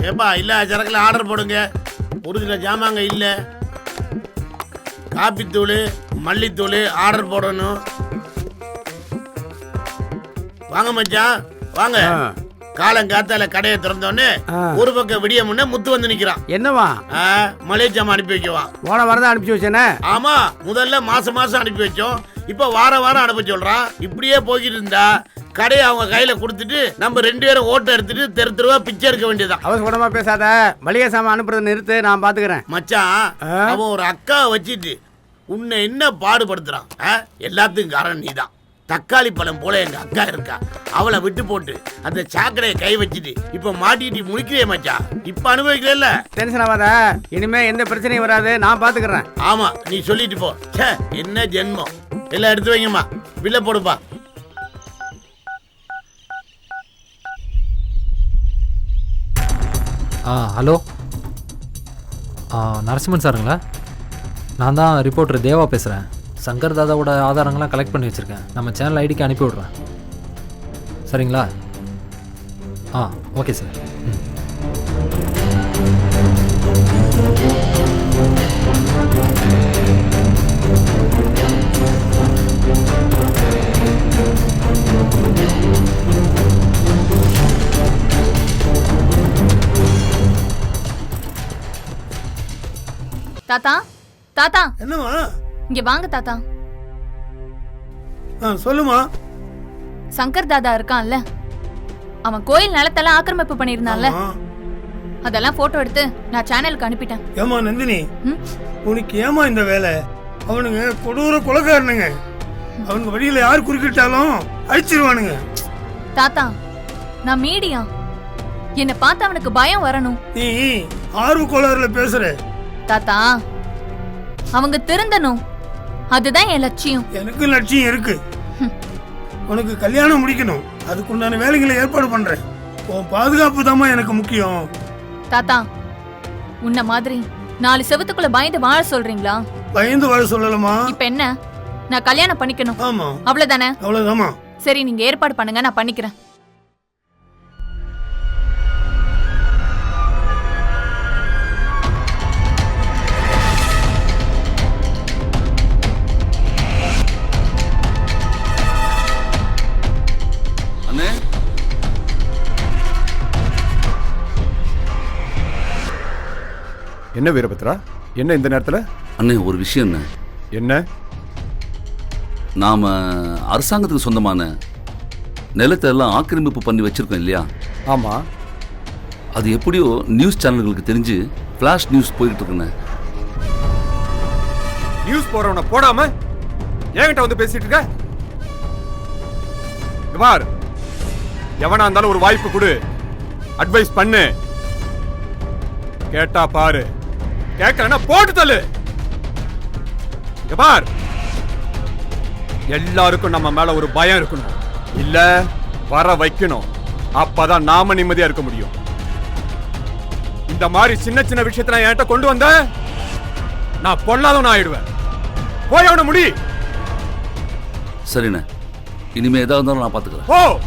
ஏப்பா இல்ல சரக்குல ஆர்டர் போடுங்க. ஒரு சில ஜாமாங்க இல்ல. காப்பித்தூள் மல்லித்தூள் ஆர்டர் போடணும். வாங்க மச்சான். வாங்க. ஆ. காலங்காத்தால கடையை திறந்தோடனே. ஒரு பக்கம் விடிய முன்ன முத்து வந்து நிக்கிறான். என்னவா? மளிகை ஜாமான் அனுப்பி வைக்கவா. போன வாரம் தான் அனுப்பிச்சு வச்சேனே? ஆமா முதல்ல மாசம் மாசம் அனுப்பி வச்சோம். இப்ப வார வாரம் அனுப்ப சொல்றான். இப்படியே போய்கிட்டு இருந்தா கடையை அவங்க கையில கொடுத்துட்டு நம்ம ரெண்டு பேரும் ஓட்டை எடுத்துட்டு தெரு தெருவா பிச்சை எடுக்க வேண்டியதுதான். அவசரமா பேசாத. மளிகை சாமான் அனுப்புறதை நிறுத்து நான் பாத்துக்கிறேன். மச்சான்? அவன் ஒரு அக்காவை வச்சுட்டு உன்னை என்ன பாடுபடுத்துறான்? எல்லாத்துக்கும் காரணம் நீதான். தக்காளி பழம் போல எங்க அக்கா இருக்கா. அவளை விட்டு போட்டு அந்த சாக்கடையை கை வச்சுட்டு இப்ப மாட்டிட்டு முழிக்கிறே மச்சான்? இப்ப அனுபவிக்கல டென்ஷன் ஆகாத. இனிமே எந்த பிரச்சனையும் வராது. நான் பாத்துக்கிறேன். ஆமா நீ சொல்லிட்டு போ. என்ன ஜென்மம்? எல்லாம் எடுத்து வைங்கம்மா. பில்ல போடுப்பா. ஆ ஹலோ. ஆ நரசிம்மன் சாருங்களா? நான் தான் ரிப்போர்ட்டர் தேவா பேசுகிறேன் சங்கர் தாதாவோட ஆதாரங்கள்லாம் கலெக்ட் பண்ணி வச்சுருக்கேன். நம்ம சேனல் ஐடிக்கு அனுப்பி விட்றேன். சரிங்களா? ஆ ஓகே சார் தாத்தா தாத்தா. என்னம்மா? இங்க வாங்க தாத்தா. ஆ, சொல்லுமா சங்கர் தாதா இருக்கான்ல. அவன் கோயில் நிலத்தெல்லாம் ஆக்கிரமிப்பு பண்ணியிருந்தான்ல. ஆமா. அதெல்லாம் போட்டோ எடுத்து நான் சேனலுக்கு அனுப்பிட்டேன். ஏமா நந்தினி? ம்? உனக்கு ஏமா இந்த வேலை? அவனுங்க கொடூர கொலைக்காரனுங்க அவனுங்க வழியில யார் குறுக்கிட்டாலும் அழிச்சிருவானுங்க. தாத்தா நான் மீடியா. என்னை பார்த்து அவனுக்கு பயம் வரணும். நீ ஆர்வ கோளாறுல பேசுற. தாத்தா அவங்க திருந்தணும். அதுதான் என் லட்சியம். எனக்கு லட்சியம் இருக்கு. உனக்கு கல்யாணம் முடிக்கணும். அதுக்குண்டான வேலைகளை ஏற்பாடு பண்றேன். உன் பாதுகாப்பு தாம்மா எனக்கு முக்கியம். தாத்தா உன்ன மாதிரி நாலு செவத்துக்குள்ள பயந்து வாழ சொல்றீங்களா? பயந்து வாழ சொல்லலாமா இப்ப என்ன? நான் கல்யாணம் பண்ணிக்கணும். ஆமா. அவ்வளவுதானே? அவ்வளவுதாம்மா. சரி நீங்க ஏற்பாடு பண்ணுங்க நான் பண்ணிக்கிறேன். என்ன வீரபத்ரா? என்ன இந்த நேரத்துல? அண்ணே ஒரு விஷயம் என்ன என்ன? நாம அரசாங்கத்துக்கு சொந்தமான நிலத்தை எல்லாம் ஆக்கிரமிப்பு பண்ணி வச்சிருக்கோம் இல்லையா? ஆமா. அது எப்படியோ நியூஸ் சேனல்களுக்கு தெரிஞ்சு ஃபிளாஷ் நியூஸ் போயிட்டு இருக்குண்ணே நியூஸ் போறவன போடாம என்கிட்ட வந்து பேசிட்டு இருக்க? பார். எவனா இருந்தாலும் ஒரு வாய்ப்பு கொடு. அட்வைஸ் பண்ணு. கேட்டா பாரு. கேட்கலன்னா போட்டு தள்ளு. பார். எல்லாருக்கும் நம்ம மேல ஒரு பயம் இருக்கணும். இல்ல வர வைக்கணும். அப்பதான் நாம நிம்மதியா இருக்க முடியும். இந்த மாதிரி சின்ன சின்ன விஷயத்துல என்கிட்ட கொண்டு வந்த நான் பொல்லாதவன் ஆயிடுவேன். போய் அவனை முடி. சரிண்ணே. இனிமே இருந்தாலும் நான் பார்த்துக்கிறேன் போ.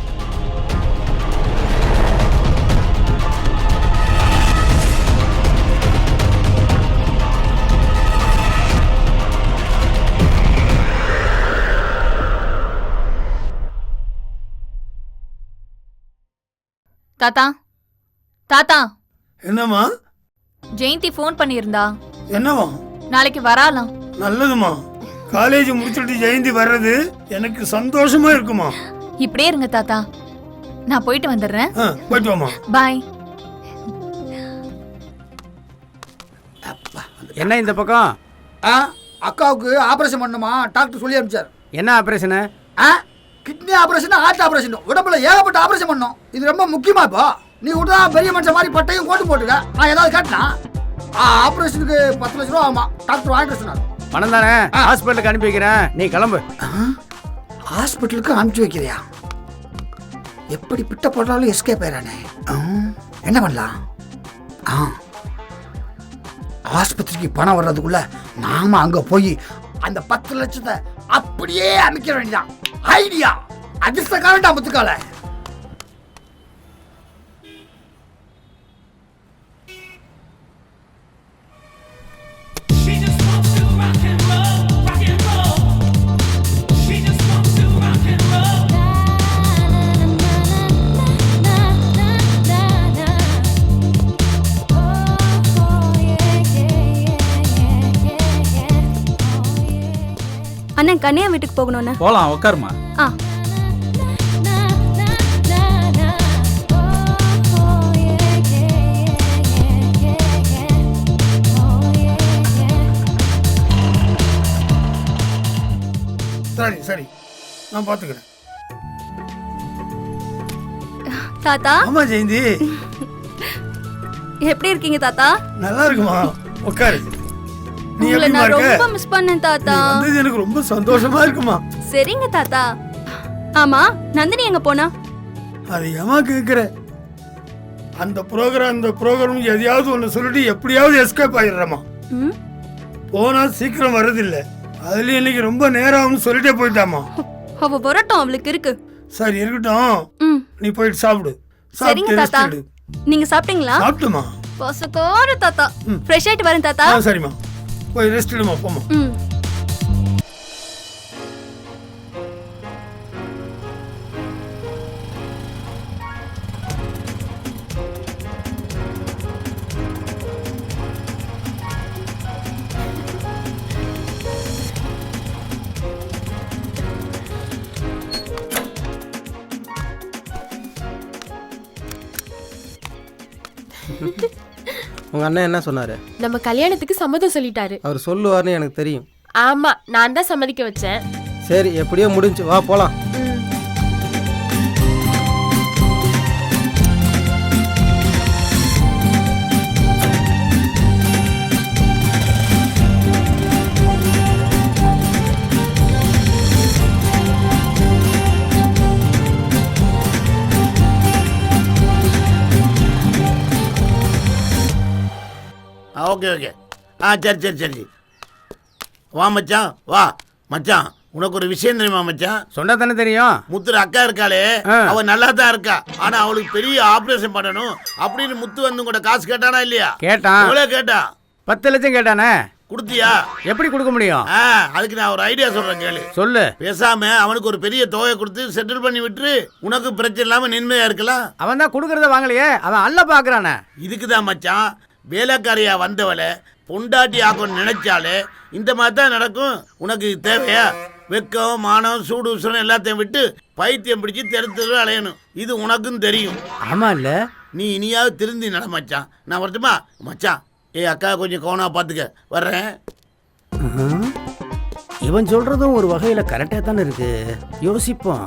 தாத்தா. தாத்தா. என்னம்மா? ஜெயந்தி ஃபோன் பண்ணியிருந்தா. என்னவா நாளைக்கு வராலாம் நல்லதுமா காலேஜ் முடிச்சுட்டு ஜெயந்தி வர்றது எனக்கு சந்தோஷமா இருக்குமா இப்படியே இருங்க தாத்தா. நான் போயிட்டு வந்துடுறேன். ஆ, போயிட்டு வாமா பாய். என்ன இந்த பக்கம்? ஆ அக்காவுக்கு ஆபரேஷன் பண்ணுமா? டாக்டர் சொல்லி அனுப்பிச்சார். என்ன ஆபரேஷனு? ஆ கிட்னி ஆபரேஷன் ஹார்ட் ஆபரேஷன் உடம்புல ஏகப்பட்ட ஆபரேஷன் பண்ணோம். இது ரொம்ப முக்கியமா இப்போ? நீ விட்டா பெரிய மனுஷன் மாதிரி பட்டையும் கோட்டு போட்டுக்க நான் ஏதாவது கேட்டனா? ஆபரேஷனுக்கு பத்து லட்ச ரூபா ஆகுமா டாக்டர் வாங்கிட்டு சொன்னார். பணம் தானே? ஹாஸ்பிட்டலுக்கு அனுப்பி வைக்கிறேன். நீ கிளம்பு. ஹாஸ்பிட்டலுக்கு அனுப்பிச்சு வைக்கிறியா? எப்படி பிட்ட போட்டாலும் எஸ்கேப் ஆயிரானே என்ன பண்ணலாம்? ஆ. ஆஸ்பத்திரிக்கு பணம் வர்றதுக்குள்ள நாம அங்க போய் அந்த பத்து லட்சத்தை அப்படியே அமைக்க வேண்டியதான் ஐடியா. அதிர்ஷ்டக்காரன்டா முத்துக்கால. அண்ணன் கன்னியா வீட்டுக்கு போகணும்ண்ணே. போலாம் உட்காருமா ஆ. சரி சரி. நான் பார்த்துக்கிறேன் தாத்தா? ஆமா ஜெயந்தி. எப்படி இருக்கீங்க தாத்தா? நல்லா இருக்குமா? உட்காரு. நீ உங்களை எப்படிமா நான் இருக்க? ரொம்ப மிஸ் பண்ணேன் நீ தாத்தா வந்தது எனக்கு ரொம்ப சந்தோஷமா இருக்குமா? சரிங்க தாத்தா. ஆமா நந்தினி எங்க போனா? அது ஏமா கேட்குற அந்த ப்ரோக்ராம் இந்த ப்ரோக்ராம் எதையாவது ஒன்று சொல்லிட்டு எப்படியாவது எஸ்கேப் ஆயிடுறமா ம்? போனா சீக்கிரம் வர்றதில்ல. அதுலயும் இன்னைக்கு ரொம்ப நேரம் ஆகும்னு சொல்லிட்டே போயிட்டாமா அவ வரட்டும் அவளுக்கு இருக்கு. சரி இருக்கட்டும். ம். நீ போயிட்டு சாப்பிடு. சரிங்க சாப்பிட்டு தாத்தா. ரெஸ்ட் எடு. நீங்க சாப்பிட்டீங்களா? சாப்பிட்டுமா? பசக்கார தாத்தா. ஃப்ரெஷ் ஆயிட்டு வரேன் தாத்தா. ஆ சரிம்மா. போய் ரெஸ்ட் எடுமா போமா ம் உங்க அண்ணன் என்ன சொன்னாரு? நம்ம கல்யாணத்துக்கு சம்மதம் சொல்லிட்டாரு. அவர் சொல்லுவார்னு எனக்கு தெரியும். ஆமா நான் தான் சம்மதிக்க வச்சேன். சரி எப்படியோ முடிஞ்சு வா போலாம். ஆ ஓகே ஓகே. ஆ சரி சரி சரி. வா மச்சான். வா. மச்சான் உனக்கு ஒரு விஷயம் தெரியுமா மச்சான்? சொன்னா தானே தெரியும். முத்துற அக்கா இருக்காளே. அவ நல்லா தான் இருக்கா. ஆனா அவளுக்கு பெரிய ஆபரேஷன் பண்ணணும் அப்படின்னு முத்து வந்து கூட காசு கேட்டானா இல்லையா? கேட்டான். எவ்வளவு கேட்டா? பத்து லட்சம் கேட்டானே? கொடுத்தியா? எப்படி கொடுக்க முடியும்? அதுக்கு நான் ஒரு ஐடியா சொல்றேன் கேளு. சொல்லு. பேசாம அவனுக்கு ஒரு பெரிய தொகையை கொடுத்து செட்டில் பண்ணி விட்டுரு. உனக்கு பிரச்சனை இல்லாம நிம்மதியா இருக்கலாம். அவன் தான் கொடுக்கறத வாங்கலையே. அவன் அல்ல பாக்குறானே. இதுக்கு தான் மச்சான். வேலைக்காரியா வந்தவளை பொண்டாட்டி ஆக்கணும்னு நினைச்சாலே இந்த மாதிரி தான் நடக்கும். உனக்கு தேவையா? வெக்கம் மானம் சூடு உசுரம் எல்லாத்தையும் விட்டு பைத்தியம் பிடிச்சி தெரு தெரு அலையணும். இது உனக்கும் தெரியும். ஆமா இல்ல நீ இனியாவது திருந்தி நட மச்சான். நான் வரட்டுமா? மச்சான் ஏய் அக்கா கொஞ்சம் கவனமா பார்த்துக்க வர்றேன். இவன் சொல்றதும் ஒரு வகையில கரெக்டா தானே இருக்கு. யோசிப்போம்.